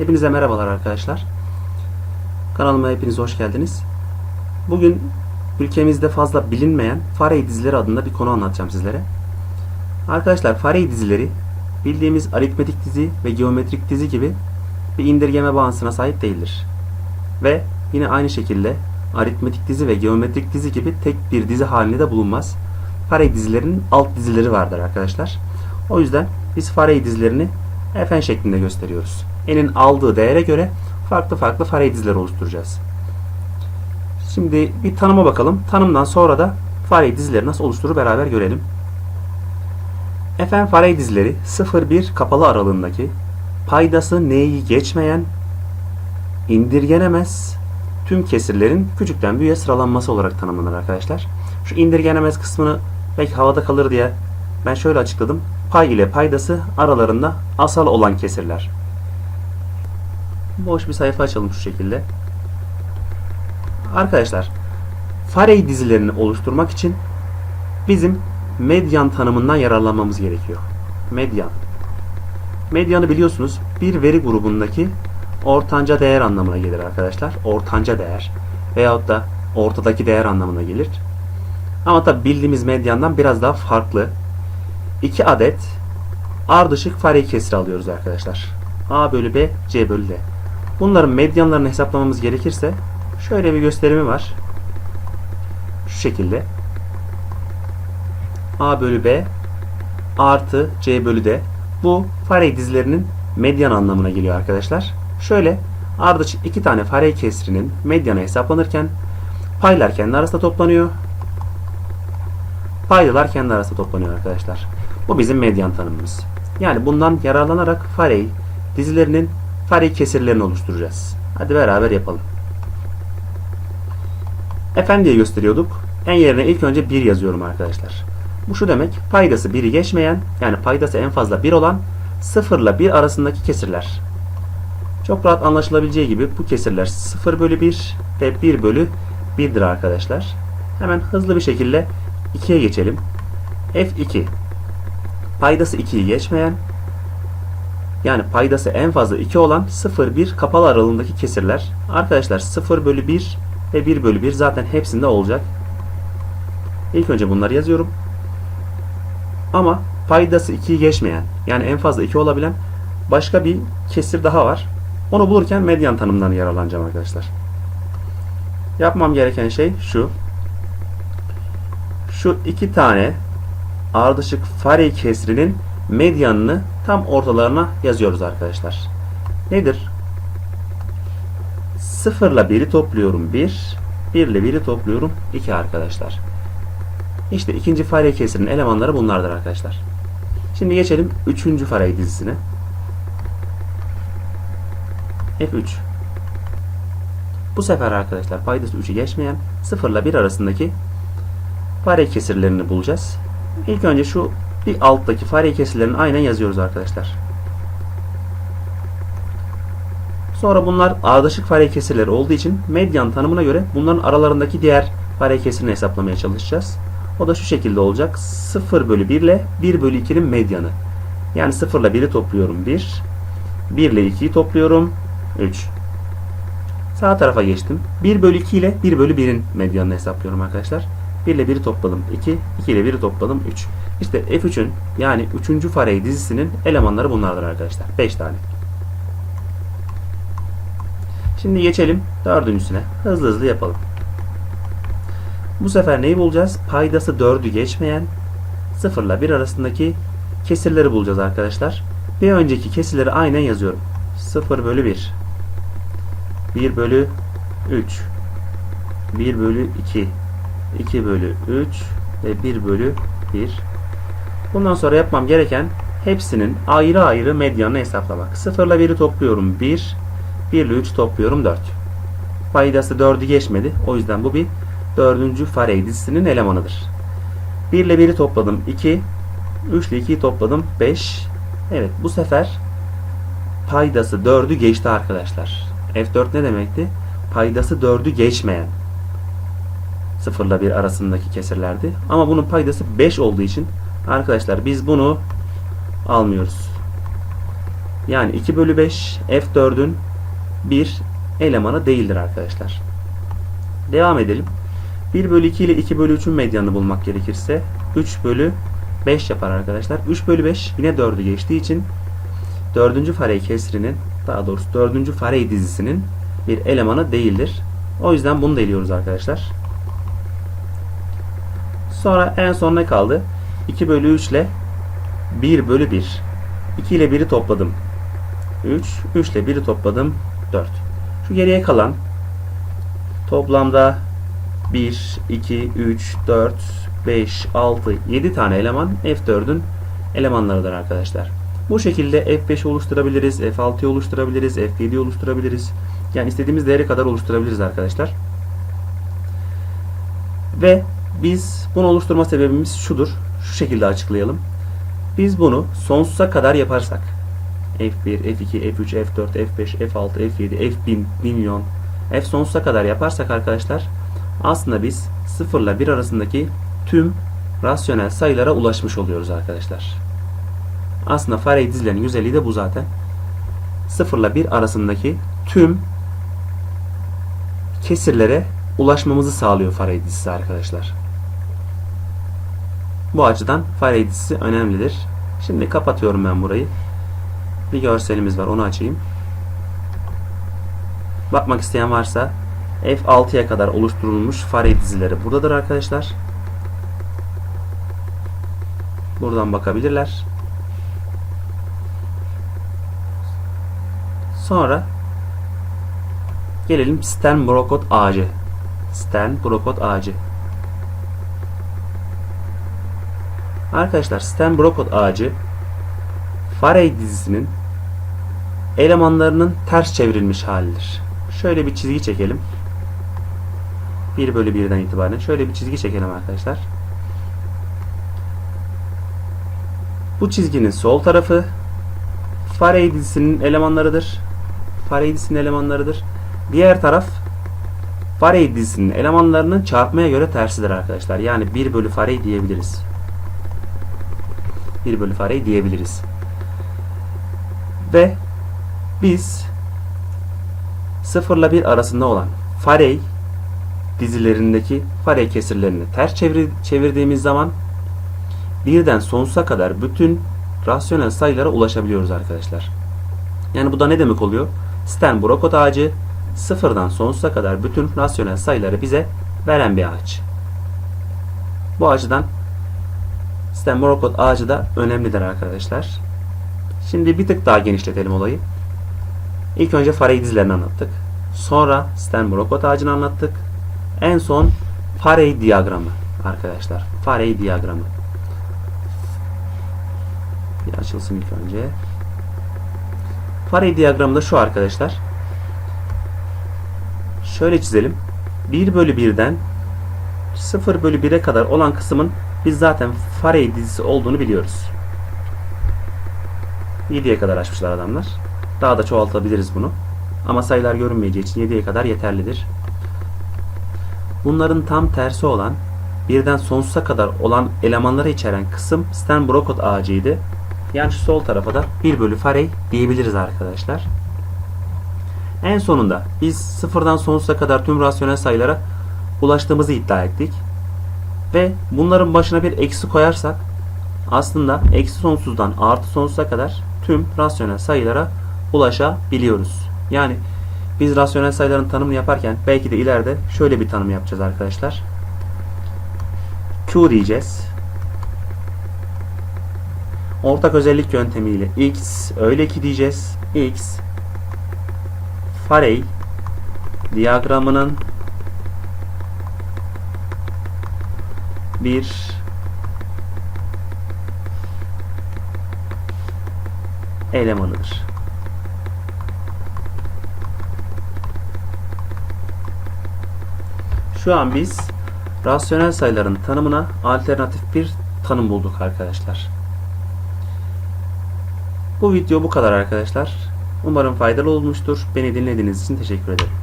Hepinize merhabalar arkadaşlar. Kanalıma hepiniz hoş geldiniz. Bugün ülkemizde fazla bilinmeyen Farey dizileri adında bir konu anlatacağım sizlere. Arkadaşlar Farey dizileri bildiğimiz aritmetik dizi ve geometrik dizi gibi bir indirgeme bağıntısına sahip değildir. Ve yine aynı şekilde aritmetik dizi ve geometrik dizi gibi tek bir dizi halinde de bulunmaz. Farey dizilerinin alt dizileri vardır arkadaşlar. O yüzden biz Farey dizilerini Fn şeklinde gösteriyoruz. N'in aldığı değere göre farklı farklı Farey dizileri oluşturacağız. Şimdi bir tanıma bakalım. Tanımdan sonra da Farey dizileri nasıl oluşturur beraber görelim. Fn Farey dizileri 0-1 kapalı aralığındaki paydası n'yi geçmeyen indirgenemez tüm kesirlerin küçükten büyüğe sıralanması olarak tanımlanır arkadaşlar. Şu indirgenemez kısmını belki havada kalır diye ben şöyle açıkladım. Pay ile paydası aralarında asal olan kesirler. Boş bir sayfa açalım şu şekilde. Arkadaşlar, Farey dizilerini oluşturmak için bizim medyan tanımından yararlanmamız gerekiyor. Medyan. Medyanı biliyorsunuz bir veri grubundaki ortanca değer anlamına gelir arkadaşlar. Ortanca değer veyahut da ortadaki değer anlamına gelir. Ama tabi bildiğimiz medyandan biraz daha farklı. 2 adet ardışık Farey kesri alıyoruz arkadaşlar. A bölü B, C bölü D. Bunların medyanlarını hesaplamamız gerekirse şöyle bir gösterimi var. Şu şekilde. A bölü B artı C bölü D. Bu Farey dizilerinin medyan anlamına geliyor arkadaşlar. Şöyle ardışık iki tane Farey kesrinin medyanı hesaplanırken paylar kendi arasında toplanıyor. Paydalar kendi arasında toplanıyor arkadaşlar. Bu bizim medyan tanımımız. Yani bundan yararlanarak Farey dizilerinin Farey kesirlerini oluşturacağız. Hadi beraber yapalım. Diye gösteriyorduk. En yerine ilk önce 1 yazıyorum arkadaşlar. Bu şu demek paydası 1'i geçmeyen yani paydası en fazla 1 olan 0 ile 1 arasındaki kesirler. Çok rahat anlaşılabileceği gibi bu kesirler 0 bölü 1 ve 1 bölü 1'dir arkadaşlar. Hemen hızlı bir şekilde 2'ye geçelim. F2 paydası 2'yi geçmeyen yani paydası en fazla 2 olan 0-1 kapalı aralığındaki kesirler. Arkadaşlar 0 bölü 1 ve 1 bölü 1 zaten hepsinde olacak. İlk önce bunları yazıyorum. Ama paydası 2'yi geçmeyen yani en fazla 2 olabilen başka bir kesir daha var. Onu bulurken medyan tanımından yararlanacağım arkadaşlar. Yapmam gereken şey şu. Şu iki tane ardışık Farey kesrinin medyanını tam ortalarına yazıyoruz arkadaşlar. Nedir? 0 ile 1'i topluyorum 1. 1 ile 1'i topluyorum 2 arkadaşlar. İşte ikinci Farey kesrinin elemanları bunlardır arkadaşlar. Şimdi geçelim 3. Farey dizisine. F3 Bu sefer arkadaşlar paydası 3'ü geçmeyen 0 ile 1 arasındaki Farey kesirlerini bulacağız. İlk önce şu bir alttaki Farey kesirlerini aynen yazıyoruz arkadaşlar. Sonra bunlar ardışık Farey kesirleri olduğu için medyan tanımına göre bunların aralarındaki diğer Farey kesirini hesaplamaya çalışacağız. O da şu şekilde olacak. 0 bölü 1 ile 1 bölü 2'nin medyanı. Yani 0 ile 1'i topluyorum 1. 1 ile 2'yi topluyorum 3. Sağ tarafa geçtim. 1 bölü 2 ile 1 bölü 1'in medyanını hesaplıyorum arkadaşlar. 1 ile 1'i topladım 2. 2 ile 1'i topladım 3. İşte F3'ün yani 3. Farey dizisinin elemanları bunlardır arkadaşlar. 5 tane. Şimdi geçelim dördüncüsüne. Hızlı hızlı yapalım. Bu sefer neyi bulacağız? Paydası 4'ü geçmeyen 0 ile 1 arasındaki kesirleri bulacağız arkadaşlar. Bir önceki kesirleri aynen yazıyorum. 0 bölü 1 1 bölü 3 1 bölü 2 2 bölü 3 ve 1 bölü 1 Bundan sonra yapmam gereken hepsinin ayrı ayrı medyanını hesaplamak. 0 ile 1'i topluyorum 1 1 ile 3 topluyorum 4 Paydası 4'ü geçmedi. O yüzden bu bir 4. Farey dizisinin elemanıdır. 1 ile 1'i topladım 2 3 ile 2'yi topladım 5 Evet bu sefer paydası 4'ü geçti arkadaşlar. F4 ne demekti? Paydası 4'ü geçmeyen 0 ile 1 arasındaki kesirlerdi. Ama bunun paydası 5 olduğu için arkadaşlar biz bunu almıyoruz. Yani 2 bölü 5 F4'ün bir elemanı değildir arkadaşlar. Devam edelim. 1 bölü 2 ile 2 bölü 3'ün medyanını bulmak gerekirse 3 bölü 5 yapar arkadaşlar. 3 bölü 5 yine 4'ü geçtiği için 4. farey kesrinin daha doğrusu 4. farey dizisinin bir elemanı değildir. O yüzden bunu da eliyoruz arkadaşlar. Sonra en son ne kaldı? 2 bölü 3 ile 1 bölü 1. 2 ile 1'i topladım. 3. 3 ile 1'i topladım. 4. Şu geriye kalan toplamda 1, 2, 3, 4, 5, 6, 7 tane eleman F4'ün elemanlarıdır arkadaşlar. Bu şekilde F5 oluşturabiliriz, F6'yı oluşturabiliriz, F7'yi oluşturabiliriz. Yani istediğimiz değere kadar oluşturabiliriz arkadaşlar. Ve biz bunu oluşturma sebebimiz şudur. Şu şekilde açıklayalım. Biz bunu sonsuza kadar yaparsak F1, F2, F3, F4, F5, F6, F7, F1000, milyon F sonsuza kadar yaparsak arkadaşlar aslında biz 0 ile 1 arasındaki tüm rasyonel sayılara ulaşmış oluyoruz arkadaşlar. Aslında Farey dizilerinin güzelliği de bu zaten. 0 ile 1 arasındaki tüm kesirlere ulaşmamızı sağlıyor Farey dizisi arkadaşlar. Bu açıdan Farey dizisi önemlidir. Şimdi kapatıyorum ben burayı. Bir görselimiz var onu açayım. Bakmak isteyen varsa F6'ya kadar oluşturulmuş Farey dizileri buradadır arkadaşlar. Buradan bakabilirler. Sonra gelelim Stern-Brokot ağacı. Stern-Brokot ağacı. Arkadaşlar Stern-Brokot ağacı Farey dizisinin elemanlarının ters çevrilmiş halidir. Şöyle bir çizgi çekelim. 1 bölü 1'den itibaren şöyle bir çizgi çekelim arkadaşlar. Bu çizginin sol tarafı Farey dizisinin elemanlarıdır. Farey dizisinin elemanlarıdır. Diğer taraf Farey dizisinin elemanlarının çarpmaya göre tersidir arkadaşlar. Yani 1 bölü Farey diyebiliriz. 1 bölü Farey diyebiliriz. Ve biz 0 ile 1 arasında olan Farey dizilerindeki Farey kesirlerini ters çevir, çevirdiğimiz zaman birden sonsuza kadar bütün rasyonel sayılara ulaşabiliyoruz arkadaşlar. Yani bu da ne demek oluyor? Stern-Brokot ağacı sıfırdan sonsuza kadar bütün rasyonel sayıları bize veren bir ağaç. Bu açıdan Stern-Brokot ağacı da önemlidir arkadaşlar. Şimdi bir tık daha genişletelim olayı. İlk önce Farey dizilerini anlattık. Sonra Stern-Brokot ağacını anlattık. En son Farey diyagramı arkadaşlar. Farey diyagramı. Bir açılsın ilk önce. Farey diyagramı da şu arkadaşlar. Şöyle çizelim. 1 bölü 1'den 0 bölü 1'e kadar olan kısmın biz zaten Farey dizisi olduğunu biliyoruz. 7'ye kadar açmışlar adamlar. Daha da çoğaltabiliriz bunu. Ama sayılar görünmeyeceği için 7'ye kadar yeterlidir. Bunların tam tersi olan birden sonsuza kadar olan elemanları içeren kısım Stern-Brokot ağacıydı. Yani şu sol tarafa da 1 bölü Farey diyebiliriz arkadaşlar. En sonunda biz sıfırdan sonsuza kadar tüm rasyonel sayılara ulaştığımızı iddia ettik. Ve bunların başına bir eksi koyarsak aslında eksi sonsuzdan artı sonsuza kadar tüm rasyonel sayılara ulaşabiliyoruz. Yani biz rasyonel sayıların tanımını yaparken belki de ileride şöyle bir tanım yapacağız arkadaşlar. Q diyeceğiz. Ortak özellik yöntemiyle x öyle ki diyeceğiz. x Farey diyagramının bir elemanıdır. Şu an biz rasyonel sayıların tanımına alternatif bir tanım bulduk arkadaşlar. Bu video bu kadar arkadaşlar. Umarım faydalı olmuştur. Beni dinlediğiniz için teşekkür ederim.